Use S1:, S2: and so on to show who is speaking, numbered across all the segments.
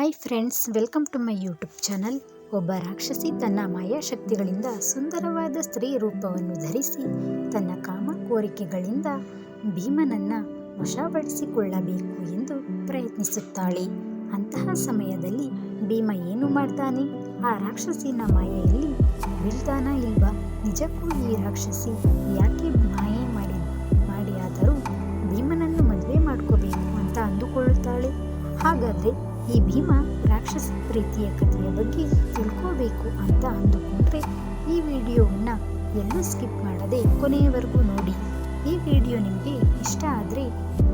S1: Hi friends welcome to my YouTube channel ಒಬ್ಬ ರಾಕ್ಷಸಿ ತನ್ನ ಮಾಯಾಶಕ್ತಿಗಳಿಂದ ಸುಂದರವಾದ ಸ್ತ್ರೀ ರೂಪವನ್ನು ಧರಿಸಿ ತನ್ನ ಕಾಮ ಕೋರಿಕೆಗಳಿಂದ ಭೀಮನನ್ನು ವಶಪಡಿಸಿಕೊಳ್ಳಬೇಕು ಎಂದು ಪ್ರಯತ್ನಿಸುತ್ತಾಳೆ. ಅಂತಹ ಸಮಯದಲ್ಲಿ ಭೀಮ ಏನು ಮಾಡ್ತಾನೆ? ಆ ರಾಕ್ಷಸಿನ ಮಾಯೆಯಲ್ಲಿ ಬೀಳ್ತಾನ ಇಲ್ವಾ ನಿಜಕ್ಕೂ ಈ ರಾಕ್ಷಸಿ ಯಾಕೆ ಮಾಯೆ ಹಾಗಾದರೆ ಈ ಭೀಮ ರಾಕ್ಷಸ ಪ್ರೀತಿಯ ಕಥೆಯ ಬಗ್ಗೆ ತಿಳ್ಕೋಬೇಕು ಅಂತ ಅಂದುಕೊಂಡ್ರೆ ಈ ವಿಡಿಯೋವನ್ನು ಎಲ್ಲೂ ಸ್ಕಿಪ್ ಮಾಡದೆ ಕೊನೆಯವರೆಗೂ ನೋಡಿ. ಈ ವಿಡಿಯೋ ನಿಮಗೆ ಇಷ್ಟ ಆದರೆ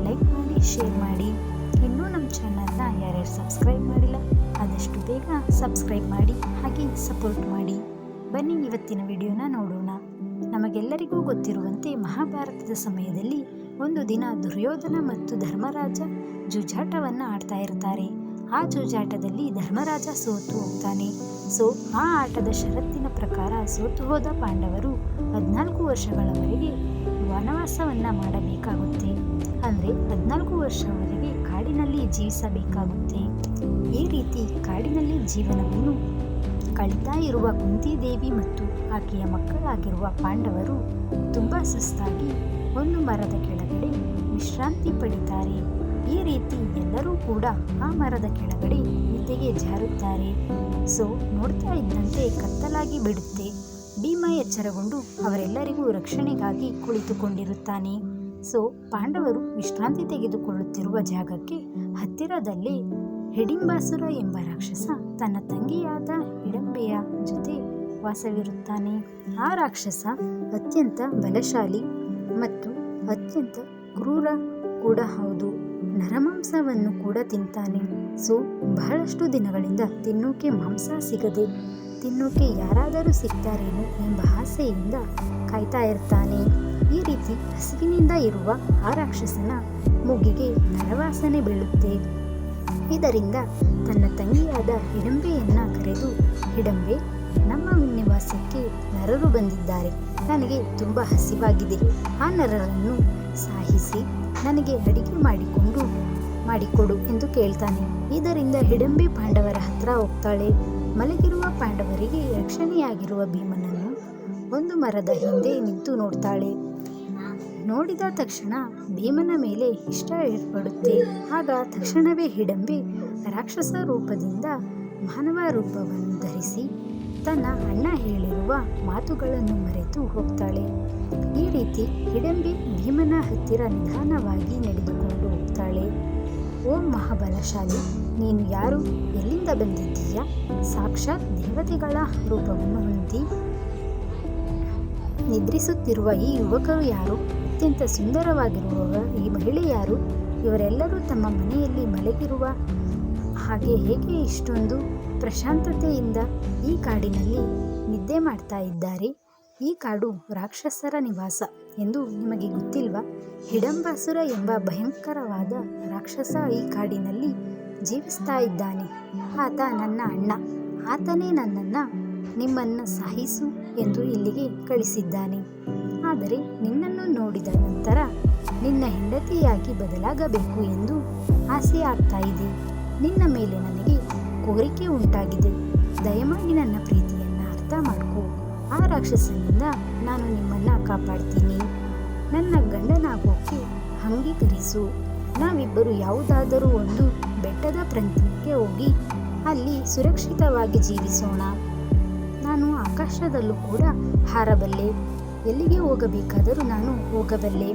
S1: ಲೈಕ್ ಮಾಡಿ, ಶೇರ್ ಮಾಡಿ. ಇನ್ನೂ ನಮ್ಮ ಚಾನಲ್ನ ಯಾರ್ಯಾರು ಸಬ್ಸ್ಕ್ರೈಬ್ ಮಾಡಿಲ್ಲ, ಆದಷ್ಟು ಬೇಗ ಸಬ್ಸ್ಕ್ರೈಬ್ ಮಾಡಿ, ಹಾಗೆ ಸಪೋರ್ಟ್ ಮಾಡಿ. ಬನ್ನಿ ಇವತ್ತಿನ ವಿಡಿಯೋನ ನೋಡೋಣ. ನಮಗೆಲ್ಲರಿಗೂ ಗೊತ್ತಿರುವಂತೆ ಮಹಾಭಾರತದ ಸಮಯದಲ್ಲಿ ಒಂದು ದಿನ ದುರ್ಯೋಧನ ಮತ್ತು ಧರ್ಮರಾಜ ಜೂಜಾಟವನ್ನು ಆಡ್ತಾ ಇರ್ತಾರೆ ಆ ಜೂಜಾಟದಲ್ಲಿ ಧರ್ಮರಾಜ ಸೋತು ಹೋಗ್ತಾನೆ. ಸೊ, ಆ ಆಟದ ಷರತ್ತಿನ ಪ್ರಕಾರ ಸೋತು ಹೋದ ಪಾಂಡವರು ಹದಿನಾಲ್ಕು ವರ್ಷಗಳವರೆಗೆ ವನವಾಸವನ್ನು ಮಾಡಬೇಕಾಗುತ್ತೆ. ಅಂದರೆ ಹದಿನಾಲ್ಕು ವರ್ಷವರೆಗೆ ಕಾಡಿನಲ್ಲಿ ಜೀವಿಸಬೇಕಾಗುತ್ತೆ. ಈ ರೀತಿ ಕಾಡಿನಲ್ಲಿ ಜೀವನವನ್ನು ಕಳಿತಾ ಇರುವ ಕುಂತಿದೇವಿ ಮತ್ತು ಆಕೆಯ ಮಕ್ಕಳಾಗಿರುವ ಪಾಂಡವರು ತುಂಬ ಸುಸ್ತಾಗಿ ಒಂದು ಮರದ ಕೆಳಗಡೆ ವಿಶ್ರಾಂತಿ ಪಡಿತಾರೆ. ಈ ರೀತಿ ಎಲ್ಲರೂ ಕೂಡ ಆ ಮರದ ಕೆಳಗಡೆ ನಿದ್ದೆಗೆ ಜಾರುತ್ತಾರೆ. ಸೊ, ನೋಡ್ತಾ ಇದ್ದಂತೆ ಕತ್ತಲಾಗಿ ಬಿಡುತ್ತೆ. ಭೀಮ ಎಚ್ಚರಗೊಂಡು ಅವರೆಲ್ಲರಿಗೂ ರಕ್ಷಣೆಗಾಗಿ ಕುಳಿತುಕೊಂಡಿರುತ್ತಾನೆ. ಸೊ, ಪಾಂಡವರು ವಿಶ್ರಾಂತಿ ತೆಗೆದುಕೊಳ್ಳುತ್ತಿರುವ ಜಾಗಕ್ಕೆ ಹತ್ತಿರದಲ್ಲಿ ಹಿಡಿಂಬಾಸುರ ಎಂಬ ರಾಕ್ಷಸ ತನ್ನ ತಂಗಿಯಾದ ಹಿಡಂಬೆಯ ಜೊತೆ ವಾಸವಿರುತ್ತಾನೆ. ಆ ರಾಕ್ಷಸ ಅತ್ಯಂತ ಬಲಶಾಲಿ ಮತ್ತು ಅತ್ಯಂತ ಕ್ರೂರ ಕೂಡ ಹೌದು. ನರಮಾಂಸವನ್ನು ಕೂಡ ತಿಂತಾನೆ. ಸೊ, ಬಹಳಷ್ಟು ದಿನಗಳಿಂದ ತಿನ್ನೋಕೆ ಮಾಂಸ ಸಿಗದೆ, ತಿನ್ನೋಕೆ ಯಾರಾದರೂ ಸಿಗ್ತಾರೇನೋ ಎಂಬ ಆಸೆಯಿಂದ ಕಾಯ್ತಾ ಇರ್ತಾನೆ. ಈ ರೀತಿ ಹಸಿವಿನಿಂದ ಇರುವ ಆ ರಾಕ್ಷಸನ ಮೂಗಿಗೆ ನರವಾಸನೆ ಬೀಳುತ್ತೆ. ಇದರಿಂದ ತನ್ನ ತಂಗಿಯಾದ ಹಿಡಂಬೆಯನ್ನು ಕರೆದು, ಹಿಡಂಬೆ, ನಮ್ಮ ನಿವಾಸಕ್ಕೆ ನರರು ಬಂದಿದ್ದಾರೆ. ನನಗೆ ತುಂಬ ಹಸಿವಾಗಿದೆ. ಆ ನರರನ್ನು ಸಾಹಿಸಿ ನನಗೆ ಅಡಿಗೆ ಮಾಡಿಕೊಂಡು, ಮಾಡಿಕೊಡು ಎಂದು ಕೇಳ್ತಾನೆ. ಇದರಿಂದ ಹಿಡಂಬಿ ಪಾಂಡವರ ಹತ್ರ ಹೋಗ್ತಾಳೆ. ಮಲಗಿರುವ ಪಾಂಡವರಿಗೆ ರಕ್ಷಣೆಯಾಗಿರುವ ಭೀಮನನ್ನು ಒಂದು ಮರದ ಹಿಂದೆ ನಿಂತು ನೋಡ್ತಾಳೆ. ನೋಡಿದ ತಕ್ಷಣ ಭೀಮನ ಮೇಲೆ ಇಷ್ಟ ಏರ್ಪಡುತ್ತೆ. ಆಗ ತಕ್ಷಣವೇ ಹಿಡಂಬಿ ರಾಕ್ಷಸ ರೂಪದಿಂದ ಮಾನವ ರೂಪವನ್ನು ಧರಿಸಿ ತನ್ನ ಅಣ್ಣ ಹೇಳಿರುವ ಮಾತುಗಳನ್ನು ಮರೆತು ಹೋಗ್ತಾಳೆ. ಈ ರೀತಿ ಹಿಡಂಬಿ ಭೀಮನ ಹತ್ತಿರ ನಿಧಾನವಾಗಿ ನಡೆದುಕೊಂಡು ಹೋಗ್ತಾಳೆ. ಓ ಮಹಾಬಲಶಾಲಿ, ನೀನು ಯಾರು? ಎಲ್ಲಿಂದ ಬಂದಿದ್ದೀಯಾ? ಸಾಕ್ಷಾತ್ ದೇವತೆಗಳ ರೂಪವನ್ನು ಹೊಂದಿ. ನಿದ್ರಿಸುತ್ತಿರುವ ಈ ಯುವಕರು ಯಾರು? ಅತ್ಯಂತ ಸುಂದರವಾಗಿರುವವ ಈ ಮಹಿಳೆ ಯಾರು? ಇವರೆಲ್ಲರೂ ತಮ್ಮ ಮನೆಯಲ್ಲಿ ಮಲಗಿರುವ ಹಾಗೆ ಹೇಗೆ ಇಷ್ಟೊಂದು ಪ್ರಶಾಂತತೆಯಿಂದ ಈ ಕಾಡಿನಲ್ಲಿ ನಿದ್ದೆ ಮಾಡ್ತಾ ಇದ್ದಾರೆ. ಈ ಕಾಡು ರಾಕ್ಷಸರ ನಿವಾಸ ಎಂದು ನಿಮಗೆ ಗೊತ್ತಿಲ್ವಾ? ಹಿಡಂಬಾಸುರ ಎಂಬ ಭಯಂಕರವಾದ ರಾಕ್ಷಸ ಈ ಕಾಡಿನಲ್ಲಿ ಜೀವಿಸ್ತಾ ಇದ್ದಾನೆ. ಆತ ನನ್ನ ಅಣ್ಣ. ಆತನೇ ನನ್ನನ್ನು ನಿಮ್ಮನ್ನು ಸಾಯಿಸು ಎಂದು ಇಲ್ಲಿಗೆ ಕಳಿಸಿದ್ದಾನೆ. ಆದರೆ ನಿನ್ನನ್ನು ನೋಡಿದ ನಂತರ ನಿನ್ನ ಹೆಂಡತಿಯಾಗಿ ಬದಲಾಗಬೇಕು ಎಂದು ಆಸೆ ಆಗ್ತಾ ಇದೆ. ನಿನ್ನ ಮೇಲೆ ನನಗೆ ಕೋರಿಕೆ ಉಂಟಾಗಿದೆ. ದಯಮಾಡಿ ನನ್ನ ಪ್ರೀತಿಯನ್ನು ಅರ್ಥ ಮಾಡಿಕೊ. ಆ ರಾಕ್ಷಸನಿಂದ ನಾನು ನಿಮ್ಮನ್ನು ಕಾಪಾಡ್ತೀನಿ. ನನ್ನ ಗಂಡನಾಗೋಕೆ ಅಂಗೀಕರಿಸು. ನಾವಿಬ್ಬರು ಯಾವುದಾದರೂ ಒಂದು ಬೆಟ್ಟದ ಪ್ರಾಂತ್ಯಕ್ಕೆ ಹೋಗಿ ಅಲ್ಲಿ ಸುರಕ್ಷಿತವಾಗಿ ಜೀವಿಸೋಣ. ನಾನು ಆಕಾಶದಲ್ಲೂ ಕೂಡ ಹಾರಬಲ್ಲೆ. ಎಲ್ಲಿಗೆ ಹೋಗಬೇಕಾದರೂ ನಾನು ಹೋಗಬಲ್ಲೆ.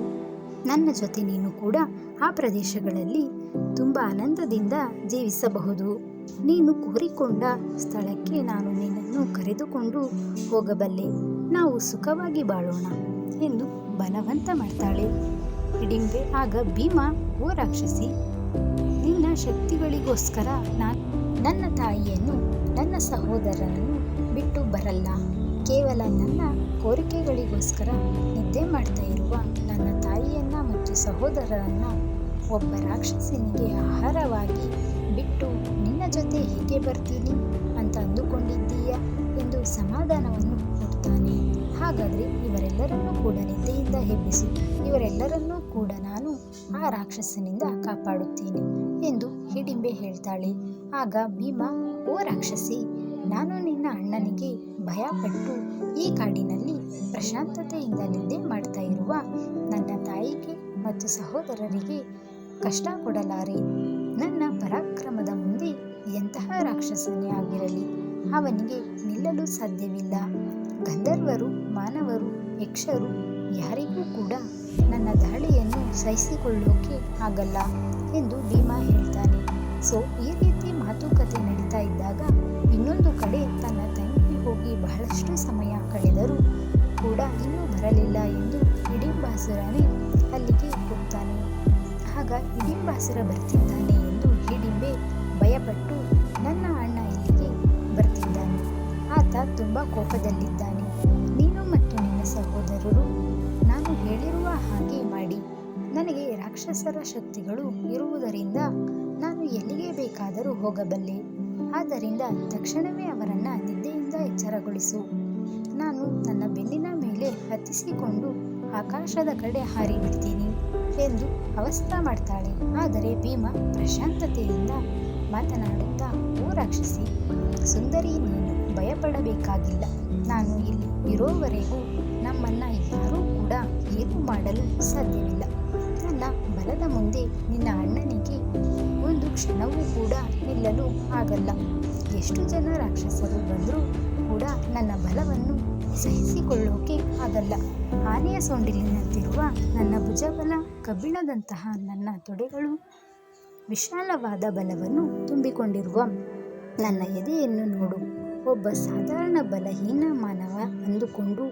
S1: ನನ್ನ ಜೊತೆ ನೀನು ಕೂಡ ಆ ಪ್ರದೇಶಗಳಲ್ಲಿ ತುಂಬ ಆನಂದದಿಂದ ಜೀವಿಸಬಹುದು. ನೀನು ಕೋರಿಕೊಂಡ ಸ್ಥಳಕ್ಕೆ ನಾನು ನಿನ್ನನ್ನು ಕರೆದುಕೊಂಡು ಹೋಗಬಲ್ಲೆ. ನಾವು ಸುಖವಾಗಿ ಬಾಳೋಣ ಎಂದು ಬಲವಂತ ಮಾಡ್ತಾಳೆ. ಹಿಡಿಂಬೆ ಆಗ ಭೀಮ, ಓ ರಾಕ್ಷಸಿ, ನಿನ್ನ ಶಕ್ತಿಗಳಿಗೋಸ್ಕರ ನಾನು ನನ್ನ ತಾಯಿಯನ್ನು, ನನ್ನ ಸಹೋದರರನ್ನು ಬಿಟ್ಟು ಬರಲ್ಲ. ಕೇವಲ ನನ್ನ ಕೋರಿಕೆಗಳಿಗೋಸ್ಕರ ನಿದ್ದೆ ಮಾಡ್ತಾ ಇರುವ ನನ್ನ ತಾಯಿಯನ್ನ ಮತ್ತು ಸಹೋದರರನ್ನು ಒಬ್ಬ ರಾಕ್ಷಸನಿಗೆ ಆಹಾರವಾಗಿ ಬಿಟ್ಟು ನಿನ್ನ ಜೊತೆ ಹೀಗೆ ಬರ್ತೀನಿ ಅಂತ ಅಂದುಕೊಂಡಿದ್ದೀಯ ಎಂದು ಸಮಾಧಾನವನ್ನು ಕೊಡ್ತಾನೆ. ಹಾಗಾದರೆ ಇವರೆಲ್ಲರನ್ನೂ ಕೂಡ ನಿದ್ದೆಯಿಂದ ಹೆಬ್ಬಿಸಿ ಇವರೆಲ್ಲರನ್ನೂ ಕೂಡ ನಾನು ಆ ರಾಕ್ಷಸನಿಂದ ಕಾಪಾಡುತ್ತೇನೆ ಎಂದು ಹಿಡಿಂಬೆ ಹೇಳ್ತಾಳೆ. ಆಗ ಭೀಮ, ಓ ರಾಕ್ಷಸಿ, ನಾನು ನಿನ್ನ ಅಣ್ಣನಿಗೆ ಭಯಪಟ್ಟು ಈ ಕಾಡಿನಲ್ಲಿ ಪ್ರಶಾಂತತೆಯಿಂದ ನಿದ್ದೆ ಮಾಡ್ತಾ ಇರುವ ನನ್ನ ತಾಯಿಗೆ ಮತ್ತು ಸಹೋದರರಿಗೆ ಕಷ್ಟ ಕೊಡಲಾರೆ. ನನ್ನ ಪರಾಕ್ರಮದ ಮುಂದೆ ಎಂತಹ ರಾಕ್ಷಸನೇ ಆಗಿರಲಿ, ಅವನಿಗೆ ನಿಲ್ಲಲು ಸಾಧ್ಯವಿಲ್ಲ. ಗಂಧರ್ವರು, ಮಾನವರು, ಯಕ್ಷರು ಯಾರಿಗೂ ಕೂಡ ನನ್ನ ದಾಳಿಯನ್ನು ಸಹಿಸಿಕೊಳ್ಳೋಕೆ ಆಗಲ್ಲ ಎಂದು ಭೀಮಾ ಹೇಳ್ತಾನೆ. ಸೊ, ಈ ರೀತಿ ಮಾತುಕತೆ ನಡೀತಾ ಇದ್ದಾಗ ಇನ್ನೊಂದು ಕಡೆ ತನ್ನ ತಂಗಿ ಹೋಗಿ ಬಹಳಷ್ಟು ಸಮಯ ಕಳೆದರೂ ಕೂಡ ಇನ್ನೂ ಬರಲಿಲ್ಲ ಎಂದು ಇಡಿಂಬಾಸುರನೇ ಅಲ್ಲಿಗೆ ಹೋಗ್ತಾನೆ. ಆಗ ಇಡಿಂಬಾಸುರ ಬರ್ತಿದ್ದಾನೆ. ಭಯಪಟ್ಟು ನನ್ನ ಅಣ್ಣ ಇಲ್ಲಿಗೆ ಬರ್ತಿದ್ದಾನೆ. ಆತ ತುಂಬ ಕೋಪದಲ್ಲಿದ್ದಾನೆ. ನೀನು ಮತ್ತು ನಿನ್ನ ಸಹೋದರರು ನಾನು ಹೇಳಿರುವ ಹಾಗೆ ಮಾಡಿ. ನನಗೆ ರಾಕ್ಷಸರ ಶಕ್ತಿಗಳು ಇರುವುದರಿಂದ ನಾನು ಎಲ್ಲಿಗೆ ಬೇಕಾದರೂ ಹೋಗಬಲ್ಲೆ. ಆದ್ದರಿಂದ ತಕ್ಷಣವೇ ಅವರನ್ನು ನಿದ್ದೆಯಿಂದ ಎಚ್ಚರಗೊಳಿಸು. ನಾನು ನನ್ನ ಬೆನ್ನಿನ ಮೇಲೆ ಹತ್ತಿಸಿಕೊಂಡು ಆಕಾಶದ ಕಡೆ ಹಾರಿ ಬಿಡ್ತೀನಿ ಎಂದು ಅವಸ್ಥಾ ಮಾಡ್ತಾಳೆ. ಆದರೆ ಭೀಮ ಪ್ರಶಾಂತತೆಯಿಂದ ಮಾತನಾಡುತ್ತಾ, ಓ ರಾಕ್ಷಸಿ, ಸುಂದರಿ, ನೀನು ಭಯಪಡಬೇಕಾಗಿಲ್ಲ. ನಾನು ಇಲ್ಲಿ ಇರೋವರೆಗೂ ನಮ್ಮನ್ನು ಯಾರೂ ಕೂಡ ಏನೂ ಮಾಡಲು ಸಾಧ್ಯವಿಲ್ಲ. ನನ್ನ ಬಲದ ಮುಂದೆ ನಿನ್ನ ಅಣ್ಣನಿಗೆ ಒಂದು ಕ್ಷಣವೂ ಕೂಡ ನಿಲ್ಲಲು ಆಗಲ್ಲ. ಎಷ್ಟು ಜನ ರಾಕ್ಷಸರು ಬಂದರೂ ಕೂಡ ನನ್ನ ಬಲವನ್ನು ಸಹಿಸಿಕೊಳ್ಳೋಕೆ ಆಗಲ್ಲ. ಆನೆಯ ಸೊಂಡಿಲಿನಂತಿರುವ ನನ್ನ ಭುಜಬಲ, ಕಬ್ಬಿಣದಂತಹ ನನ್ನ ತೊಡೆಗಳು, ವಿಶಾಲವಾದ ಬಲವನ್ನು ತುಂಬಿಕೊಂಡಿರುವ ನನ್ನ ಎದೆಯನ್ನು ನೋಡು. ಒಬ್ಬ ಸಾಧಾರಣ ಬಲಹೀನ ಮಾನವ ಅಂದುಕೊಂಡು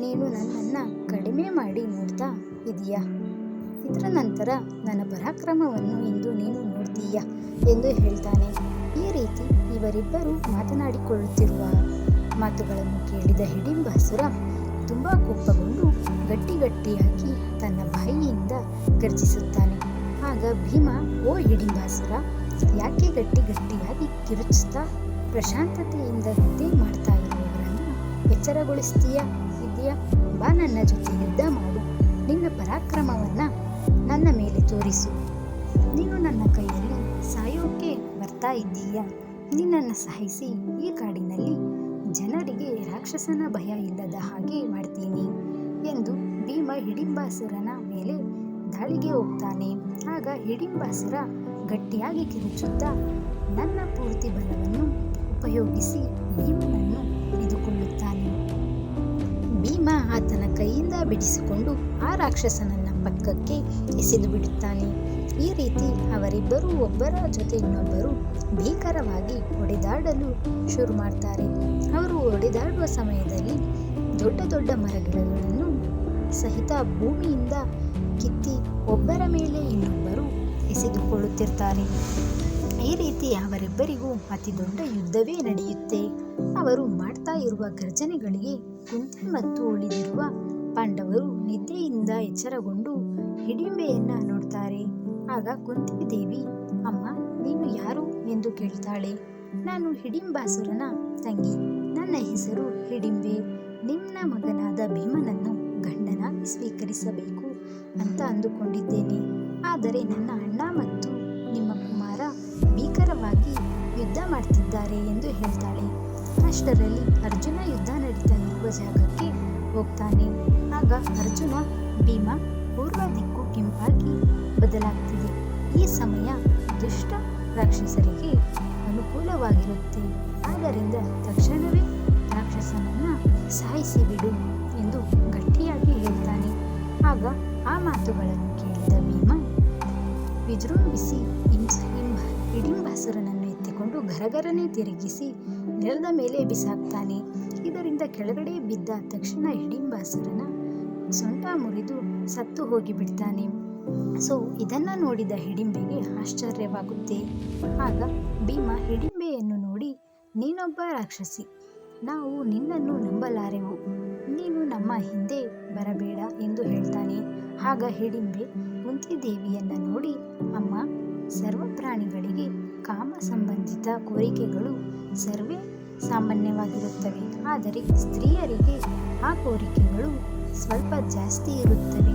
S1: ನೀನು ನನ್ನನ್ನು ಕಡಿಮೆ ಮಾಡಿ ನೋಡ್ತಾ ಇದೀಯಾ? ಇದರ ನಂತರ ನನ್ನ ಪರಾಕ್ರಮವನ್ನು ಇಂದು ನೀನು ನೋಡ್ತೀಯಾ? ಎಂದು ಹೇಳ್ತಾನೆ. ಈ ರೀತಿ ಇವರಿಬ್ಬರು ಮಾತನಾಡಿಕೊಳ್ಳುತ್ತಿರುವ ಮಾತುಗಳನ್ನು ಕೇಳಿದ ಹಿಡಿಂಬಾಸುರ ತುಂಬ ಕೋಪಗೊಂಡು ಗಟ್ಟಿ ಗಟ್ಟಿಯಾಗಿ ತನ್ನ ಬಾಯಿಯಿಂದ ಗರ್ಜಿಸುತ್ತಾನೆ. ಆಗ ಭೀಮ, ಓ ಹಿಡಿಂಬಾಸುರ, ಯಾಕೆ ಗಟ್ಟಿ ಗಟ್ಟಿಯಾಗಿ ಕಿರುಚುತ್ತಾ ಪ್ರಶಾಂತತೆಯಿಂದ ನಿದ್ದೆ ಮಾಡ್ತಾ ಇರುವವರನ್ನು ಎಚ್ಚರಗೊಳಿಸ್ತೀಯಾ ಇದೆಯಾ ಬಾ, ನನ್ನ ಜೊತೆ ಯುದ್ಧ ಮಾಡು. ನಿನ್ನ ಪರಾಕ್ರಮವನ್ನು ನನ್ನ ಮೇಲೆ ತೋರಿಸು. ನೀನು ನನ್ನ ಕೈಯಲ್ಲಿ ಸಾಯೋಕೆ ಬರ್ತಾ ಇದ್ದೀಯಾ? ನಿನ್ನನ್ನು ಸಹಿಸಿ ಈ ಕಾಡಿನಲ್ಲಿ ಜನರಿಗೆ ರಾಕ್ಷಸನ ಭಯ ಇಲ್ಲದ ಹಾಗೆ ಮಾಡ್ತೀನಿ ಎಂದು ಭೀಮ ಹಿಡಿಂಬಾಸುರನ ಮೇಲೆ ದಾಳಿಗೆ ಹೋಗ್ತಾನೆ. ಆಗ ಹಿಡಿಂಬಾಸುರ ಗಟ್ಟಿಯಾಗಿ ಕಿರುಚುತ್ತಾ, ನನ್ನ ಪೂರ್ತಿ ಬಲವನ್ನು ಉಪಯೋಗಿಸಿ ಭೀಮನನ್ನು ಹಿಡಿದುಕೊಳ್ಳುತ್ತಾನೆ. ಭೀಮ ಆತನ ಕೈಯಿಂದ ಬಿಡಿಸಿಕೊಂಡು ಆ ರಾಕ್ಷಸನನ್ನ ಪಕ್ಕಕ್ಕೆ ಎಸೆದು ಬಿಡುತ್ತಾನೆ. ಈ ರೀತಿ ಅವರಿಬ್ಬರೂ ಒಬ್ಬರ ಜೊತೆ ಇನ್ನೊಬ್ಬರು ಭೀಕರವಾಗಿ ಹೊಡೆದಾಡಲು ಶುರು ಮಾಡ್ತಾರೆ. ಅವರು ಹೊಡೆದಾಡುವ ಸಮಯದಲ್ಲಿ ದೊಡ್ಡ ದೊಡ್ಡ ಮರಗಿಡಗಳನ್ನು ಸಹಿತ ಭೂಮಿಯಿಂದ ಕಿತ್ತಿ ಒಬ್ಬರ ಮೇಲೆ ಇನ್ನೊಬ್ಬರು ಎಸೆದುಕೊಳ್ಳುತ್ತಿರ್ತಾರೆ. ಈ ರೀತಿ ಅವರಿಬ್ಬರಿಗೂ ಅತಿ ದೊಡ್ಡ ಯುದ್ಧವೇ ನಡೆಯುತ್ತೆ. ಅವರು ಮಾಡ್ತಾ ಇರುವ ಗರ್ಜನೆಗಳಿಗೆ ಕುಂತಿ ಮತ್ತು ಉಳಿದಿರುವ ಪಾಂಡವರು ನಿದ್ದೆಯಿಂದ ಎಚ್ಚರಗೊಂಡು ಹಿಡಿಂಬೆಯನ್ನು ನೋಡ್ತಾರೆ. ಆಗ ಕುಂತಿ ದೇವಿ ಅಮ್ಮ, ನೀನು ಯಾರು? ಎಂದು ಕೇಳ್ತಾಳೆ. ನಾನು ಹಿಡಿಂಬಾಸುರನ ತಂಗಿ. ನನ್ನ ಹೆಸರು ಹಿಡಿಂಬೆ. ನಿನ್ನ ಮಗನಾದ ಭೀಮನನ್ನು ಗಂಡನಾಗಿ ಸ್ವೀಕರಿಸಬೇಕು ಅಂತ ಅಂದುಕೊಂಡಿದ್ದೇನೆ. ಆದರೆ ನನ್ನ ಅಣ್ಣ ಮತ್ತು ನಿಮ್ಮ ಕುಮಾರ ಭೀಕರವಾಗಿ ಯುದ್ಧ ಮಾಡ್ತಿದ್ದಾರೆ ಎಂದು ಹೇಳ್ತಾಳೆ. ಅಷ್ಟರಲ್ಲಿ ಅರ್ಜುನ ಯುದ್ಧ ನಡೀತಾ ಇರುವ ಜಾಗಕ್ಕೆ ಹೋಗ್ತಾನೆ. ಆಗ ಅರ್ಜುನ ಭೀಮ ಪೂರ್ವ ದಿಕ್ಕು ಕೆಂಪಾಗಿ ಬದಲಾಗ್ತಿದೆ ಈ ಸಮಯ ದುಷ್ಟ ರಾಕ್ಷಸರಿಗೆ ಅನುಕೂಲವಾಗಿರುತ್ತೆ. ಆದ್ದರಿಂದ ತಕ್ಷಣವೇ ರಾಕ್ಷಸನನ್ನು ಸಾಯಿಸಿ ಬಿಡು ಎಂದು ಗಟ್ಟಿಯಾಗಿ ಹೇಳ್ತಾನೆ. ಆಗ ಆ ಮಾತುಗಳನ್ನು ಕೇಳಿದ ಭೀಮ ವಿಜೃಂಭಿಸಿ ಹಿಂಸ ಹಿಂಬ ಹಿಡಿಂಬಾಸುರನನ್ನು ಎತ್ತಿಕೊಂಡು ಗರಗರನೆ ತಿರುಗಿಸಿ ನೆಲದ ಮೇಲೆ ಬಿಸಾಕ್ತಾನೆ. ಇದರಿಂದ ಕೆಳಗಡೆ ಬಿದ್ದ ತಕ್ಷಣ ಹಿಡಿಂಬಾಸುರನ ಸೊಂಟ ಮುರಿದು ಸತ್ತು ಹೋಗಿಬಿಡ್ತಾನೆ. ಸೊ ಇದನ್ನು ನೋಡಿದ ಹಿಡಿಂಬೆಗೆ ಆಶ್ಚರ್ಯವಾಗುತ್ತೆ. ಆಗ ಭೀಮ ಹಿಡಿಂಬೆಯನ್ನು ನೋಡಿ, ನೀನೊಬ್ಬ ರಾಕ್ಷಸಿ, ನಾವು ನಿನ್ನನ್ನು ನಂಬಲಾರೆವು. ನೀನು ನಮ್ಮ ಹಿಂದೆ ಬರಬೇಡ ಎಂದು ಹೇಳ್ತಾನೆ. ಆಗ ಹಿಡಿಂಬೆ ಕುಂತಿದೇವಿಯನ್ನು ನೋಡಿ, ಅಮ್ಮ ಸರ್ವ ಪ್ರಾಣಿಗಳಿಗೆ ಕಾಮ ಸಂಬಂಧಿತ ಕೋರಿಕೆಗಳು ಸರ್ವೇ ಸಾಮಾನ್ಯವಾಗಿರುತ್ತವೆ. ಆದರೆ ಸ್ತ್ರೀಯರಿಗೆ ಆ ಕೋರಿಕೆಗಳು ಸ್ವಲ್ಪ ಜಾಸ್ತಿ ಇರುತ್ತವೆ.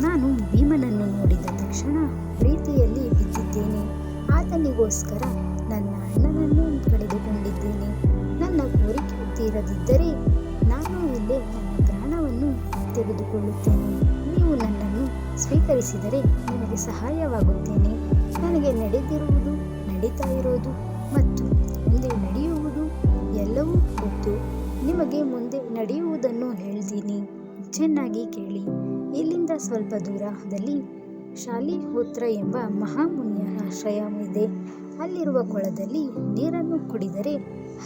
S1: ನಾನು ಭೀಮನನ್ನು ನೋಡಿದ ತಕ್ಷಣ ಪ್ರೀತಿಯಲ್ಲಿ ಬಿದ್ದಿದ್ದೇನೆ. ಆತನಿಗೋಸ್ಕರ ನನ್ನ ಅಣ್ಣನನ್ನು ಕಳೆದುಕೊಂಡಿದ್ದೇನೆ. ನನ್ನ ಕೋರಿಕೆ ತೀರದಿದ್ದರೆ ನಾನು ಇಲ್ಲೇ ನನ್ನ ಪ್ರಾಣವನ್ನು ತೆಗೆದುಕೊಳ್ಳುತ್ತೇನೆ. ನೀವು ನನ್ನನ್ನು ಸ್ವೀಕರಿಸಿದರೆ ನಿಮಗೆ ಸಹಾಯವಾಗುತ್ತೇನೆ. ನನಗೆ ನಡೆದಿರುವುದು ನಡೀತಾ ಇರೋದು ಮತ್ತು ಮುಂದೆ ನಡೆಯುವುದು ಎಲ್ಲವೂ ಗೊತ್ತು. ನಿಮಗೆ ಮುಂದೆ ನಡೆಯುವುದನ್ನು ಹೇಳ್ತೀನಿ. ಚೆನ್ನಾಗಿ ಕೇಳಿ. ಇಲ್ಲಿಂದ ಸ್ವಲ್ಪ ದೂರದಲ್ಲಿ ಶಾಲಿಹೋತ್ರ ಎಂಬ ಮಹಾಮುನಿಯ ಆಶ್ರಯವಿದೆ ಅಲ್ಲಿರುವ ಕೊಳದಲ್ಲಿ ನೀರನ್ನು ಕುಡಿದರೆ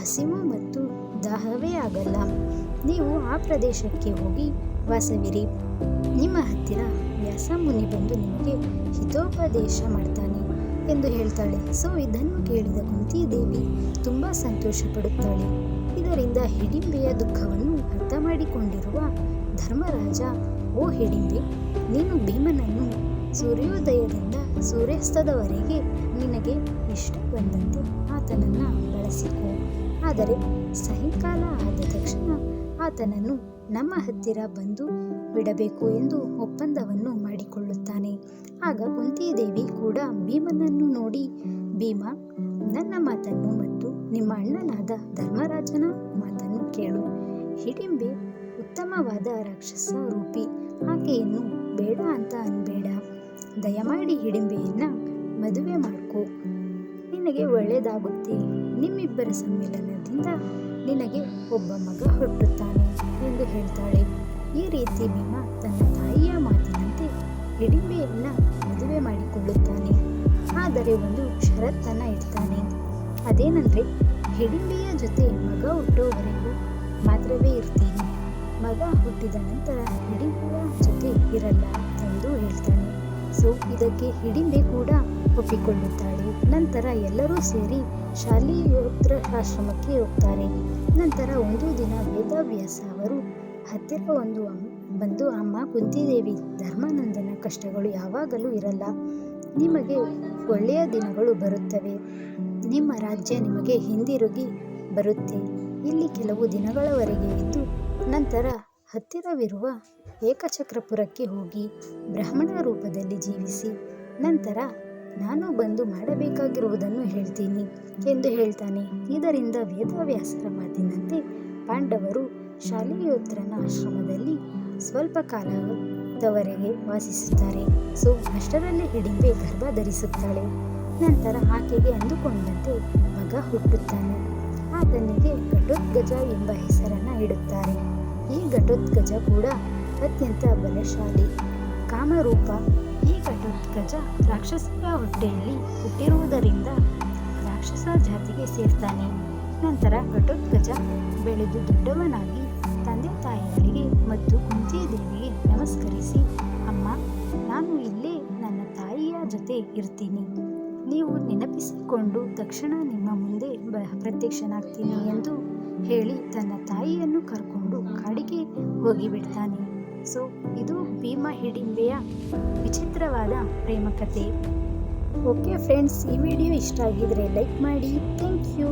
S1: ಹಸಿವು ಮತ್ತು ದಾಹವೇ ಆಗಲ್ಲ. ನೀವು ಆ ಪ್ರದೇಶಕ್ಕೆ ಹೋಗಿ ವಾಸವಿರಿ. ನಿಮ್ಮ ಹತ್ತಿರ ವ್ಯಾಸ ಮುನಿ ಬಂದು ನಿಮಗೆ ಹಿತೋಪದೇಶ ಮಾಡ್ತಾನೆ ಎಂದು ಹೇಳ್ತಾಳೆ. ಸೊ, ಇದನ್ನು ಕೇಳಿದ ಕುಂತಿದೇವಿ ತುಂಬ ಸಂತೋಷ ಪಡುತ್ತಾಳೆ ಇದರಿಂದ ಹಿಡಿಂಬೆಯ ದುಃಖವನ್ನು ಅರ್ಥ ಮಾಡಿಕೊಂಡಿರುವ ಧರ್ಮರಾಜ ಓ ಹಿಡಿಂಬೆ ನೀನು ಭೀಮನನ್ನು ಸೂರ್ಯೋದಯದಿಂದ ಸೂರ್ಯಾಸ್ತದವರೆಗೆ ನಿನಗೆ ಇಷ್ಟ ಬಂದಂತೆ ಆತನನ್ನು ಬಳಸಿಕೊ. ಆದರೆ ಸಾಯಂಕಾಲ ಆದ ತಕ್ಷಣ ಆತನನ್ನು ನಮ್ಮ ಹತ್ತಿರ ಬಂದು ಬಿಡಬೇಕು ಎಂದು ಒಪ್ಪಂದವನ್ನು ಮಾಡಿಕೊಳ್ಳುತ್ತಾನೆ. ಆಗ ಕುಂತಿದೇವಿ ಕೂಡ ಭೀಮನನ್ನು ನೋಡಿ, ಭೀಮ, ನನ್ನ ಮಾತನ್ನು ಮತ್ತು ನಿಮ್ಮ ಅಣ್ಣನಾದ ಧರ್ಮರಾಜನ ಮಾತನ್ನು ಕೇಳು. ಹಿಡಿಂಬೆ, ಉತ್ತಮವಾದ ರಾಕ್ಷಸ ರೂಪಿ ಆಕೆಯನ್ನು ಬೇಡ ಅಂತ ಅನ್ಬೇಡ. ದಯಮಾಡಿ ಹಿಡಿಂಬೆಯನ್ನ ಮದುವೆ ಮಾಡ್ಕೊ. ನಿನಗೆ ಒಳ್ಳೆಯದಾಗುತ್ತೆ ನಿಮ್ಮಿಬ್ಬರ ಸಮ್ಮಿಲನದಿಂದ ನಿನಗೆ ಒಬ್ಬ ಮಗ ಹುಟ್ಟುತ್ತಾನೆ ಎಂದು ಹೇಳ್ತಾಳೆ. ಈ ರೀತಿ ಭೀಮ ತನ್ನ ತಾಯಿಯ ಮಾತಿನಂತೆ ಹಿಡಿಂಬೆಯನ್ನ ಮದುವೆ ಮಾಡಿಕೊಳ್ಳುತ್ತಾನೆ. ಆದರೆ ಒಂದು ಷರತ್ತನ್ನ ಇಡ್ತಾನೆ. ಅದೇನಂದ್ರೆ, ಹಿಡಿಂಬೆಯ ಜೊತೆ ಮಗ ಹುಟ್ಟುವವರೆಗೂ ಮಾತ್ರವೇ ಇರ್ತೀನಿ. ಮಗ ಹುಟ್ಟಿದ ನಂತರ ಹಿಡಿಂಬೆಯ ಜೊತೆ ಇರಲ್ಲ ಎಂದು ಹೇಳ್ತಾನೆ. ಸೊ, ಇದಕ್ಕೆ ಹಿಡಿಂಬೆ ಕೂಡ ಒಪ್ಪಿಕೊಳ್ಳುತ್ತಾಳೆ ನಂತರ ಎಲ್ಲರೂ ಸೇರಿ ಶಾಲೆಯೋತ್ರ ಆಶ್ರಮಕ್ಕೆ ಹೋಗ್ತಾರೆ. ನಂತರ ಒಂದು ದಿನ ವೇದವ್ಯಾಸ ಅವರು ಹತ್ತಿರ ಒಂದು ಬಂದು, ಅಮ್ಮ, ಕುಂತಿದೇವಿ, ಧರ್ಮಾನಂದನ ಕಷ್ಟಗಳು ಯಾವಾಗಲೂ ಇರಲ್ಲ. ನಿಮಗೆ ಒಳ್ಳೆಯ ದಿನಗಳು ಬರುತ್ತವೆ. ನಿಮ್ಮ ರಾಜ್ಯ ನಿಮಗೆ ಹಿಂದಿರುಗಿ ಬರುತ್ತೆ. ಇಲ್ಲಿ ಕೆಲವು ದಿನಗಳವರೆಗೆ ಇದ್ದು, ನಂತರ ಹತ್ತಿರವಿರುವ ಏಕಚಕ್ರಪುರಕ್ಕೆ ಹೋಗಿ ಬ್ರಾಹ್ಮಣ ರೂಪದಲ್ಲಿ ಜೀವಿಸಿ, ನಂತರ ನಾನು ಬಂದು ಮಾಡಬೇಕಾಗಿರುವುದನ್ನು ಹೇಳ್ತೀನಿ ಎಂದು ಹೇಳ್ತಾನೆ. ಇದರಿಂದ ವೇದವ್ಯಾಸರ ಮಾತಿನಂತೆ ಪಾಂಡವರು ಶಾಲಿಯೋತ್ರನ ಆಶ್ರಮದಲ್ಲಿ ಸ್ವಲ್ಪ ಕಾಲದವರೆಗೆ ವಾಸಿಸುತ್ತಾರೆ. ಸೊ, ಅಷ್ಟರಲ್ಲಿ ಹಿಡಿಂಬೆ ಗರ್ಭ ಧರಿಸುತ್ತಾಳೆ. ನಂತರ ಆಕೆಗೆ ಅಂದುಕೊಂಡಂತೆ ಮಗ ಹುಟ್ಟುತ್ತಾನೆ. ಆತನಿಗೆ ಘಟೋತ್ಗಜ ಎಂಬ ಹೆಸರನ್ನು ಇಡುತ್ತಾರೆ. ಈ ಘಟೋತ್ಕಜ ಕೂಡ ಅತ್ಯಂತ ಬಲಶಾಲಿ. ಕಾಮರೂಪ ಈ ಘಟೋತ್ಗಜ ರಾಕ್ಷಸರ ಹೊಟ್ಟೆಯಲ್ಲಿ ಹುಟ್ಟಿರುವುದರಿಂದ ರಾಕ್ಷಸ ಜಾತಿಗೆ ಸೇರ್ತಾನೆ. ನಂತರ ಘಟೋತ್ಕಜ ಬೆಳೆದು ದೊಡ್ಡವನಾಗಿ ತಂದೆ ತಾಯಿಗಳಿಗೆ ಮತ್ತು ಕುಂತಿದೇವಿಗೆ ನಮಸ್ಕರಿಸಿ, ಅಮ್ಮ, ನಾನು ಇಲ್ಲೇ ನನ್ನ ತಾಯಿಯ ಜೊತೆ ಇರ್ತೀನಿ. ನೀವು ನೆನಪಿಸಿಕೊಂಡು ತಕ್ಷಣ ನಿಮ್ಮ ಮುಂದೆ ಪ್ರತ್ಯಕ್ಷನಾಗ್ತೀನಿ ಎಂದು ಹೇಳಿ ತನ್ನ ತಾಯಿಯನ್ನು ಕರ್ಕೊಂಡು ಕಾಡಿಗೆ ಹೋಗಿಬಿಡ್ತಾನೆ ಸೊ, ಇದು ಭೀಮ ಹಿಡಿಂಬೆಯ ವಿಚಿತ್ರವಾದ ಪ್ರೇಮ ಕಥೆ. ಓಕೆ ಫ್ರೆಂಡ್ಸ್, ಈ ವಿಡಿಯೋ ಇಷ್ಟ ಆಗಿದ್ರೆ ಲೈಕ್ ಮಾಡಿ. Thank you.